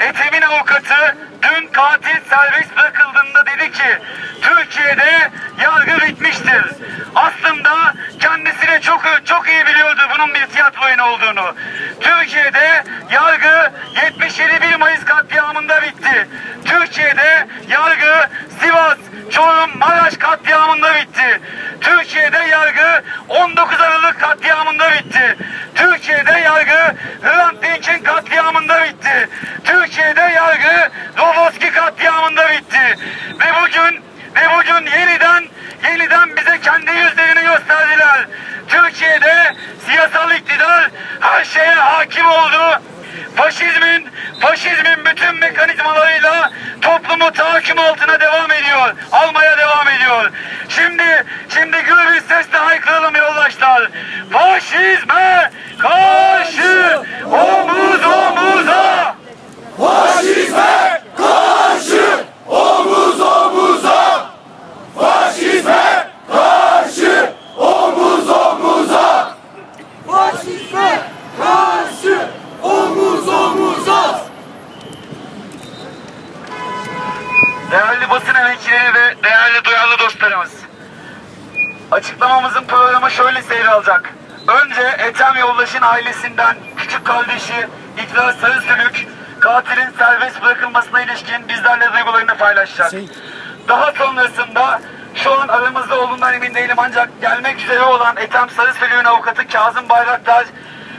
Ethem'in avukatı dün katil serbest bırakıldığında dedi ki Türkiye'de yargı bitmiştir. Aslında kendisi de çok çok iyi biliyordu bunun bir tiyatro oyunu olduğunu. Türkiye'de yargı 77 1 Mayıs katliamında bitti. Türkiye'de yargı Sivas, Çorum, Maraş katliamında bitti. Türkiye'de yargı 19 Aralık katliamında bitti. Türkiye'de yargı Hrant Dink'in katliamında bitti. Türkiye'de yargı Roboski katliamında bitti. Ve bugün ve bugün yeniden yeniden bize kendi yüzlerini gösterdiler. Türkiye'de siyasal iktidar her şeye hakim oldu. Faşizmin, faşizmin bütün mekanizmalarıyla toplumu tahakküm altına devam ediyor. Almaya devam ediyor. Şimdi, şimdi gür bir sesle haykıralım yoldaşlar. Faşizme karşı omuz omuza. Faşizme karşı omuz omuza Faşizme karşı omuz omuza Faşizme karşı omuz omuza Değerli basın emekçileri ve değerli duyarlı dostlarımız. Açıklamamızın programı şöyle seyir alacak. Önce Ethem Yoldaş'ın ailesinden küçük kardeşi İkrar Sarısülük katilin serbest bırakılmasına ilişkin bizlerle duygularını paylaşacak. Daha sonrasında şu an aramızda olduğundan emin değilim ancak gelmek üzere olan Ethem Sarısülük'ün avukatı Kazım Bayraktar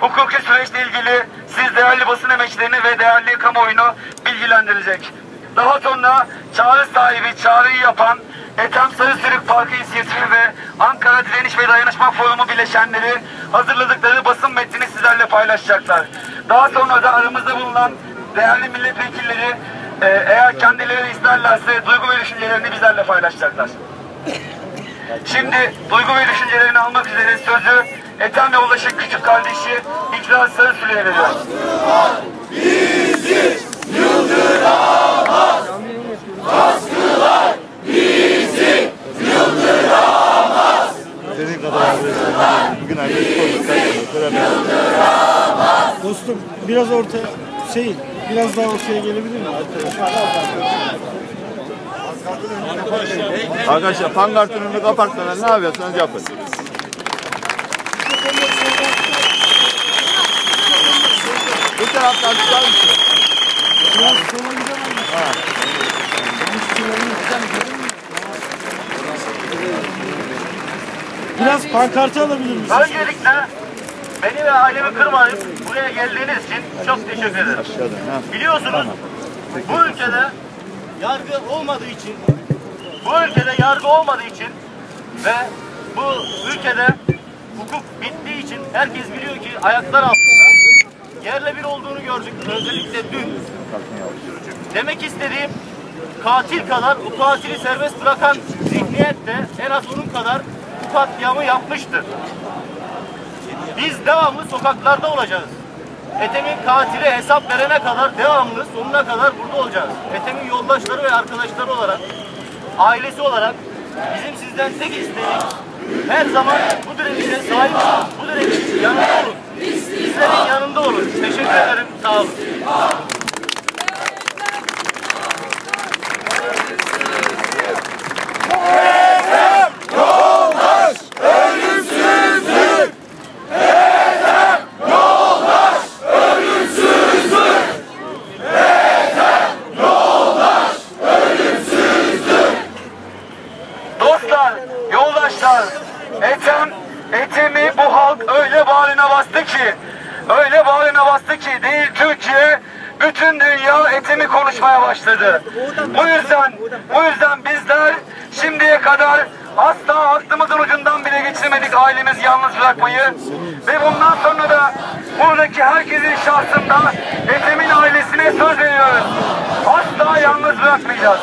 hukuki süreçle ilgili siz değerli basın emekçilerini ve değerli kamuoyunu bilgilendirecek. Daha sonra çağrı sahibi çağrıyı yapan Ethem Sarısürük Parkı İnisiyatifi ve Ankara Direniş ve Dayanışma Forumu bileşenleri hazırladıkları basın metnini sizlerle paylaşacaklar. Daha sonra da aramızda bulunan değerli milletvekilleri e, eğer kendileri isterlerse duygu ve düşüncelerini bizlerle paylaşacaklar. Şimdi duygu ve düşüncelerini almak üzere sözü Ethem Yoldaş'ın küçük kardeşi İkrar Sarısülük'e veriyorum. Senin kadar. Bugün aile olmasak Dostum biraz orta şey biraz daha ortaya gelebilir mi arkadaş? Arkadaşlar pankartın önünü kapatmadan ne yapıyorsanız yapın. Bu taraftan tutar mısın? Biraz sola gidemem. Biraz pankartı alabilir misin? Öncelikle beni ve ailemi kırmayıp buraya geldiğiniz için çok teşekkür ederim. Biliyorsunuz bu ülkede yargı olmadığı için bu ülkede yargı olmadığı için ve bu ülkede hukuk bittiği için herkes biliyor ki ayaklar altında yerle bir olduğunu gördük özellikle dün. Demek istediğim katil kadar bu katili serbest bırakan zihniyet de en az onun kadar bu katliamı yapmıştır. Biz devamlı sokaklarda olacağız. Ethem'in katile hesap verene kadar devamlı sonuna kadar burada olacağız. Ethem'in yoldaşları ve arkadaşları olarak, ailesi olarak bizim sizden tek isteğimiz her zaman bu direnişe sahip olun. Bu direnişin yanında olun. Bizlerin yanında olun. Teşekkür ederim. Sağ olun. Dostlar, yoldaşlar, Ethem, Ethem'i bu halk öyle bağrına bastı ki, öyle bağrına bastı ki değil Türkiye, bütün dünya Ethem'i konuşmaya başladı. Bu yüzden, bu yüzden bizler şimdiye kadar asla aklımızın ucundan bile geçirmedik ailemizi yalnız bırakmayı ve bundan sonra da buradaki şahsında Ethem'in ailesine söz veriyoruz. Asla yalnız bırakmayacağız.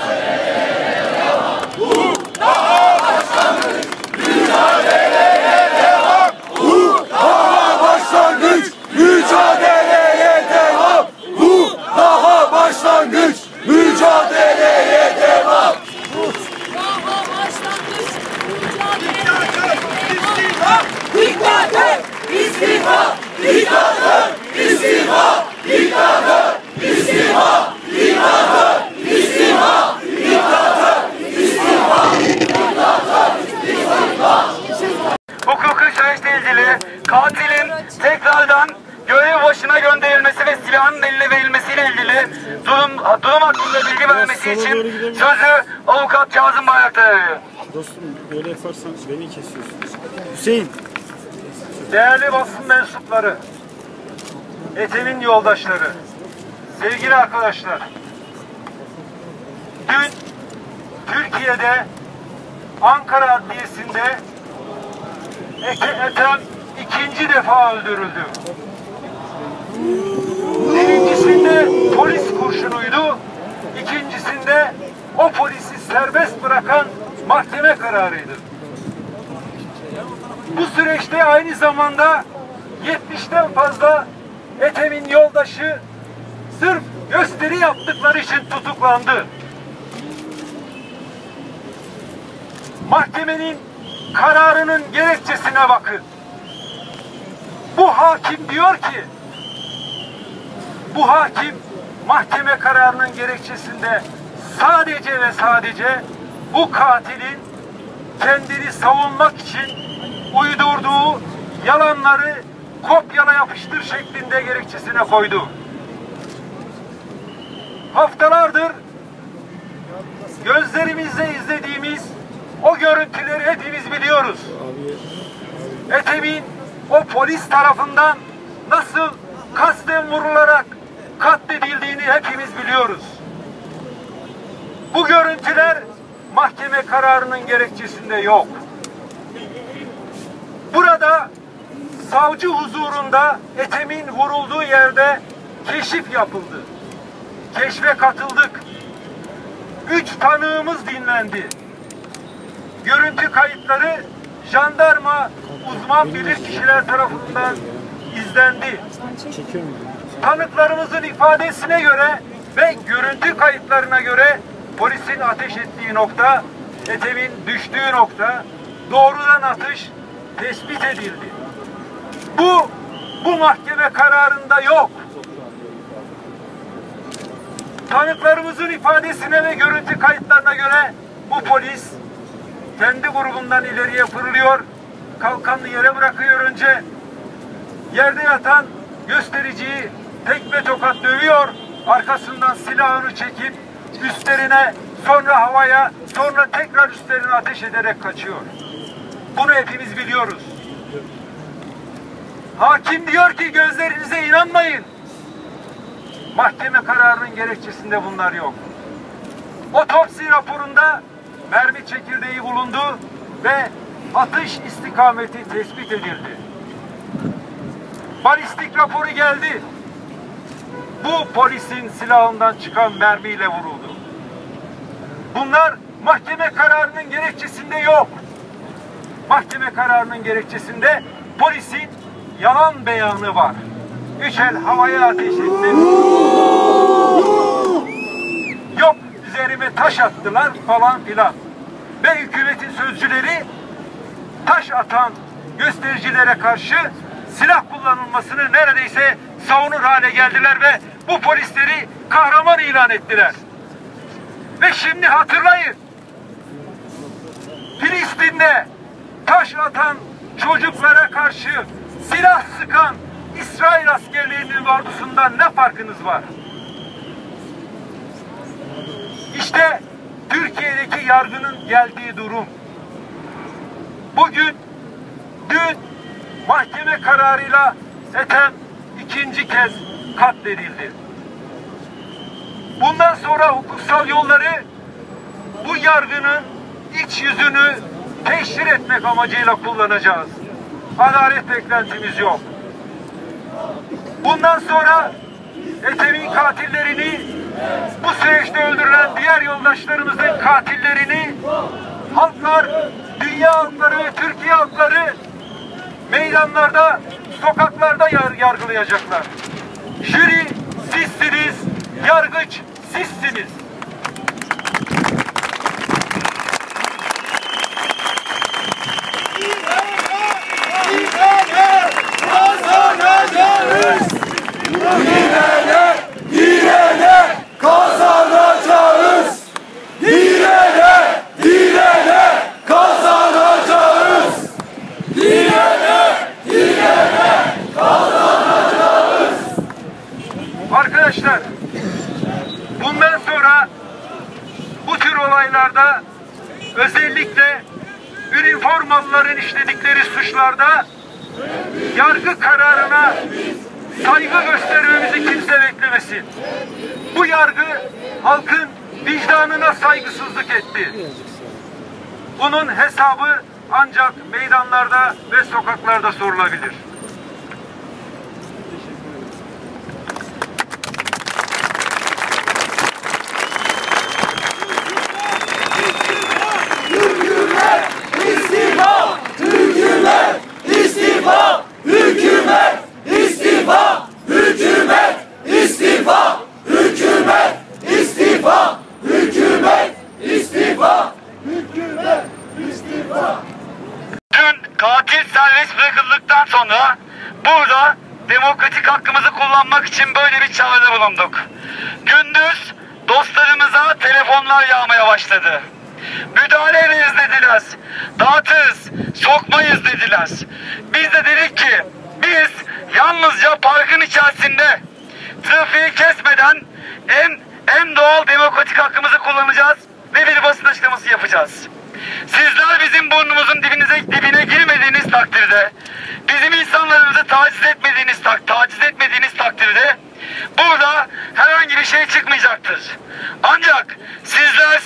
katilin tekrardan görev başına gönderilmesi ve silahın eline verilmesiyle ilgili durum, durum hakkında bilgi vermesi için sözü avukat Kazım Bayraktar'a. Dostum böyle yaparsanız beni kesiyorsunuz. Hüseyin. Değerli basın mensupları, Ete'nin yoldaşları, sevgili arkadaşlar. Dün Türkiye'de Ankara Adliyesi'nde Ekrem ikinci defa öldürüldü. Birincisinde polis kurşunuydu, ikincisinde o polisi serbest bırakan mahkeme kararıydı. Bu süreçte aynı zamanda 70'ten fazla Ethem'in yoldaşı sırf gösteri yaptıkları için tutuklandı. Mahkemenin kararının gerekçesine bakın. Bu hakim diyor ki bu hakim mahkeme kararının gerekçesinde sadece ve sadece bu katilin kendini savunmak için uydurduğu yalanları kopyala yapıştır şeklinde gerekçesine koydu. Haftalardır gözlerimizle izlediğimiz o görüntüleri hepimiz biliyoruz. Ethem'in o polis tarafından nasıl kasten vurularak katledildiğini hepimiz biliyoruz. Bu görüntüler mahkeme kararının gerekçesinde yok. Burada savcı huzurunda Ethem'in vurulduğu yerde keşif yapıldı. Keşfe katıldık. Üç tanığımız dinlendi. Görüntü kayıtları jandarma uzman bilir kişiler tarafından izlendi. Tanıklarımızın ifadesine göre ve görüntü kayıtlarına göre polisin ateş ettiği nokta, Ethem'in düştüğü nokta, doğrudan atış tespit edildi. Bu, bu mahkeme kararında yok. Tanıklarımızın ifadesine ve görüntü kayıtlarına göre bu polis kendi grubundan ileriye fırlıyor, kalkanlı yere bırakıyor önce, yerde yatan göstericiyi tekme tokat dövüyor. Arkasından silahını çekip üstlerine sonra havaya sonra tekrar üstlerine ateş ederek kaçıyor. Bunu hepimiz biliyoruz. Hakim diyor ki gözlerinize inanmayın. Mahkeme kararının gerekçesinde bunlar yok. Otopsi raporunda mermi çekirdeği bulundu ve atış istikameti tespit edildi. Balistik raporu geldi. Bu polisin silahından çıkan mermiyle vuruldu. Bunlar mahkeme kararının gerekçesinde yok. Mahkeme kararının gerekçesinde polisin yalan beyanı var. Üç el havaya ateş etti. Yok üzerime taş attılar falan filan. Ve hükümetin sözcüleri taş atan göstericilere karşı silah kullanılmasını neredeyse savunur hale geldiler ve bu polisleri kahraman ilan ettiler. Ve şimdi hatırlayın. Filistin'de taş atan çocuklara karşı silah sıkan İsrail askerlerinin ordusundan ne farkınız var? İşte Türkiye'deki yargının geldiği durum. Bugün, dün mahkeme kararıyla Ethem ikinci kez katledildi. Bundan sonra hukuksal yolları bu yargının iç yüzünü teşhir etmek amacıyla kullanacağız. Adalet beklentimiz yok. Bundan sonra Ethem'in katillerini bu süreçte öldürülen diğer yoldaşlarımızın katillerini halklar, dünya halkları ve Türkiye halkları meydanlarda, sokaklarda yar yargılayacaklar. Jüri sizsiniz, yargıç Yeter. Bundan sonra bu tür olaylarda özellikle üniformalıların işledikleri suçlarda yargı kararına saygı göstermemizi kimse beklemesin. Bu yargı halkın vicdanına saygısızlık etti. Bunun hesabı ancak meydanlarda ve sokaklarda sorulabilir. İçin böyle bir çağrıda bulunduk. Gündüz dostlarımıza telefonlar yağmaya başladı. Müdahale ederiz dediler. Dağıtırız, sokmayız dediler. Biz de dedik ki biz yalnızca parkın içerisinde trafiği kesmeden en en doğal demokratik hakkımızı kullanacağız ve bir basın açıklaması yapacağız. Sizler bizim burnumuzun dibinize dibine girmediğiniz takdirde, bizim insanlarımızı taciz etmediğiniz tak taciz etmediğiniz takdirde burada herhangi bir şey çıkmayacaktır. Ancak sizler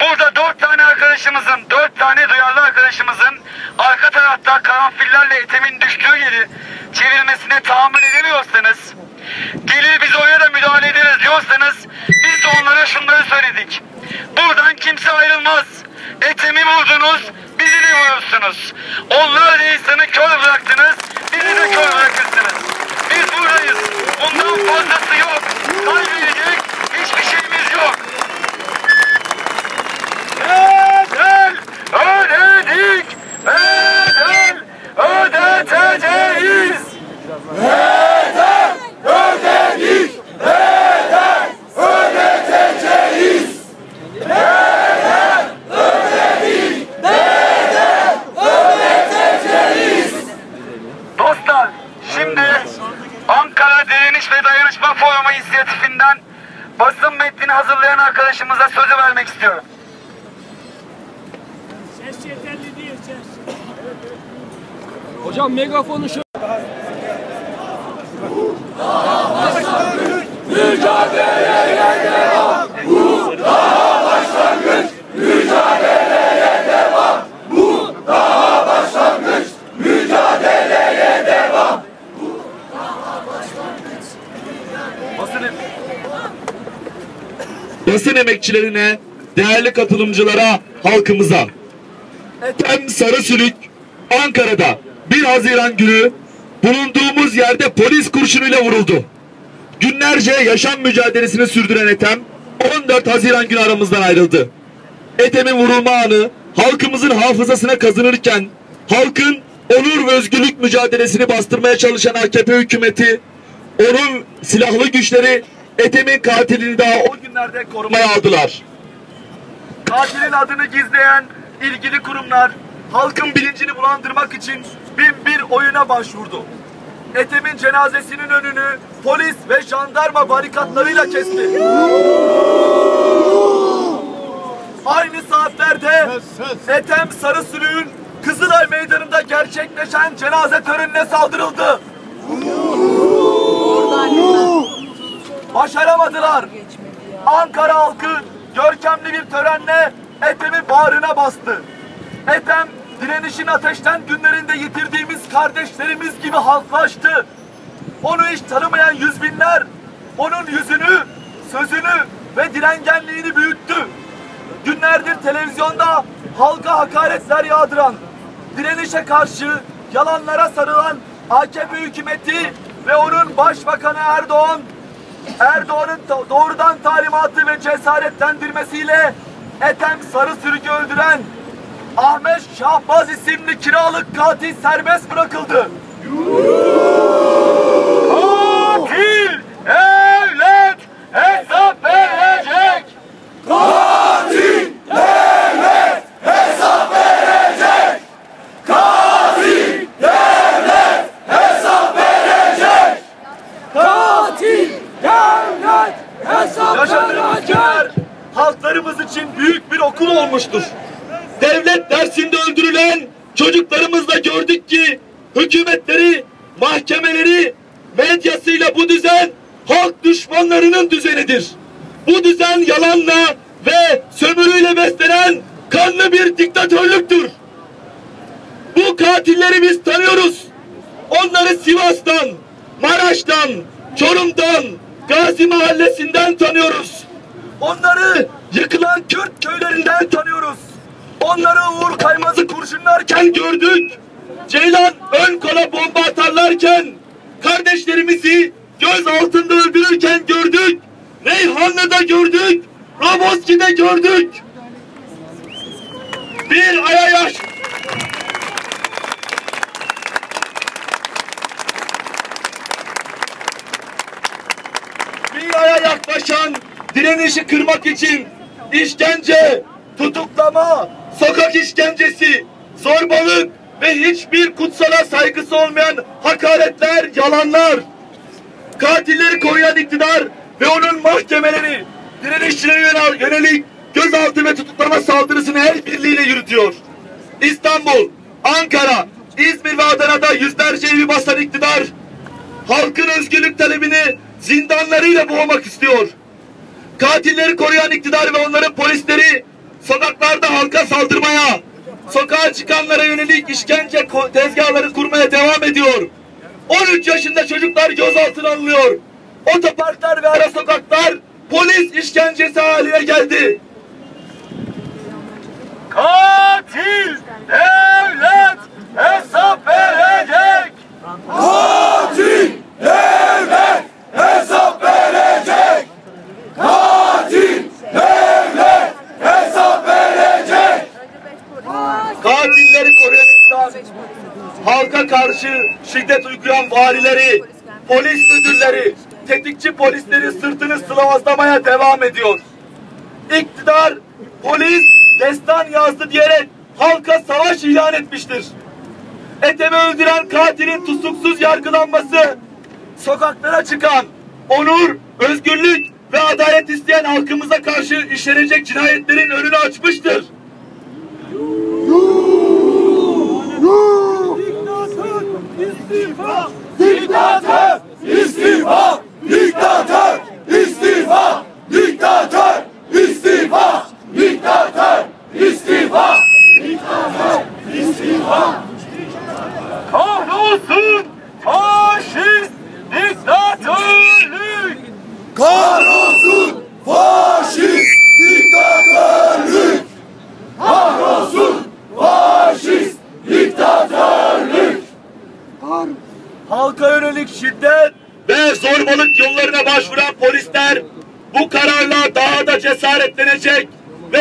burada dört tane arkadaşımızın, dört tane duyarlı arkadaşımızın arka tarafta karanfillerle etemin düştüğü yeri çevirmesine tahammül edemiyorsanız, gelir biz oraya da müdahale ederiz diyorsanız biz de onlara şunları söyledik. Buradan kimse ayrılmaz. Etemi vurdunuz, bizi de vurursunuz. Onlar da insanı kör bıraktınız, bizi de kör bırakırsınız. Biz buradayız. Bundan fazlası yok. Kaybedecek hiçbir şeyimiz yok. Bedel ödedik. Bedel ödeteceğiz. Ödedik! Bedel ödeteceğiz! Bedel ödedik! Bedel ödeteceğiz! Dostlar şimdi Ankara Direniş ve Dayanışma Forumu inisiyatifinden basın metnini hazırlayan arkadaşımıza sözü vermek istiyorum. Ses yeterli değil ses. Hocam megafonu şu basın emekçilerine, değerli katılımcılara, halkımıza. Ethem Sarısülük Ankara'da 1 Haziran günü bulunduğumuz yerde polis kurşunuyla vuruldu. Günlerce yaşam mücadelesini sürdüren Ethem 14 Haziran günü aramızdan ayrıldı. Ethem'in vurulma anı halkımızın hafızasına kazanırken halkın onur ve özgürlük mücadelesini bastırmaya çalışan AKP hükümeti onun silahlı güçleri Ethem'in katilini daha 10 dönemlerde korumaya aldılar. Katilin adını gizleyen ilgili kurumlar halkın bilincini bulandırmak için bin bir oyuna başvurdu. Ethem'in cenazesinin önünü polis ve jandarma barikatlarıyla kesti. Aynı saatlerde Ethem Sarısülüğün Kızılay Meydanı'nda gerçekleşen cenaze törenine saldırıldı. Başaramadılar. Ankara halkı görkemli bir törenle Ethem'i bağrına bastı. Ethem direnişin ateşten günlerinde yitirdiğimiz kardeşlerimiz gibi halklaştı. Onu hiç tanımayan yüz binler onun yüzünü, sözünü ve direngenliğini büyüttü. Günlerdir televizyonda halka hakaretler yağdıran, direnişe karşı yalanlara sarılan AKP hükümeti ve onun başbakanı Erdoğan Erdoğan'ın doğrudan talimatı ve cesaretlendirmesiyle Ethem Sarı Sürük'ü öldüren Ahmet Şahbaz isimli kiralık katil serbest bırakıldı. Katil evlet hesap verecek. Katil devlet hesap verecek! Katil devlet hesap verecek! Katil devlet Yaşadığımız günler halklarımız için büyük bir okul olmuştur. Devlet dersinde öldürülen çocuklarımızla gördük ki hükümetleri, mahkemeleri, medyasıyla bu düzen halk düşmanlarının düzenidir. Bu düzen yalanla ve sömürüyle beslenen kanlı bir diktatörlüktür. Bu katilleri biz tanıyoruz. Onları Sivas'tan, Maraş'tan, Çorum'dan, Gazi Mahallesi'nden tanıyoruz. Onları yıkılan Kürt köylerinden tanıyoruz. Onları Uğur Kaymaz'ı kurşunlarken gördük. Ceylan ön kola bomba atarlarken kardeşlerimizi göz altında öldürürken gördük. Reyhanlı'da gördük. Roboski'de gördük. Bir aya bir aya yaklaşan direnişi kırmak için işkence, tutuklama, sokak işkencesi, zorbalık ve hiçbir kutsala saygısı olmayan hakaretler, yalanlar. Katilleri koruyan iktidar ve onun mahkemeleri direnişçilere yönel- yönelik gözaltı ve tutuklama saldırısını el birliğiyle yürütüyor. İstanbul, Ankara, İzmir ve Adana'da yüzlerce evi basan iktidar halkın özgürlük talebini zindanlarıyla boğmak istiyor. Katilleri koruyan iktidar ve onların polisleri sokaklarda halka saldırmaya, sokağa çıkanlara yönelik işkence tezgahları kurmaya devam ediyor. 13 yaşında çocuklar gözaltına alınıyor. Otoparklar ve ara sokaklar polis işkencesi haline geldi. Katil devlet hesap verecek. Katil devlet hesap verecek. Katil devlet hesap verecek. Katilleri koruyan iktidar, halka karşı şiddet uygulayan valileri, polis müdürleri, tetikçi polisleri sırtını sıvazlamaya devam ediyor. İktidar, polis destan yazdı diyerek halka savaş ilan etmiştir. Etemi öldüren katilin tutuksuz yargılanması, sokaklara çıkan onur, özgürlük ve adalet isteyen halkımıza karşı işlenecek cinayetlerin önünü açmıştır. Diktatör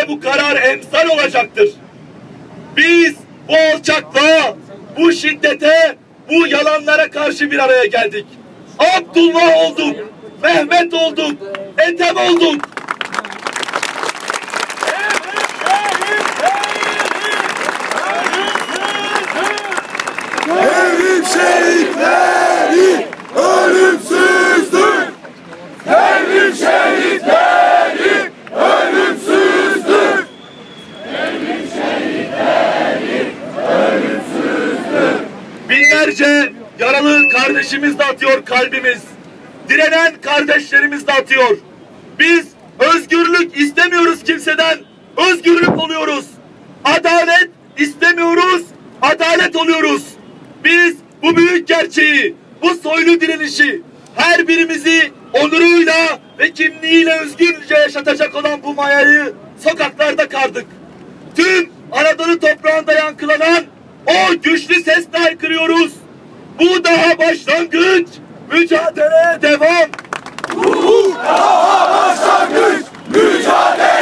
bu karar emsal olacaktır. Biz bu alçaklığa, bu şiddete, bu yalanlara karşı bir araya geldik. Abdullah olduk, Mehmet olduk, Ethem olduk. Binlerce yaralı kardeşimiz de atıyor kalbimiz. Direnen kardeşlerimiz de atıyor. Biz özgürlük istemiyoruz kimseden. Özgürlük oluyoruz. Adalet istemiyoruz. Adalet oluyoruz. Biz bu büyük gerçeği, bu soylu direnişi her birimizi onuruyla ve kimliğiyle özgürce yaşatacak olan bu mayayı sokaklarda kardık tüm Anadolu toprağında yankılanan o güçlü sesle haykırıyoruz. Bu daha başlangıç. Mücadeleye devam. Bu daha başlangıç! Mücadeleye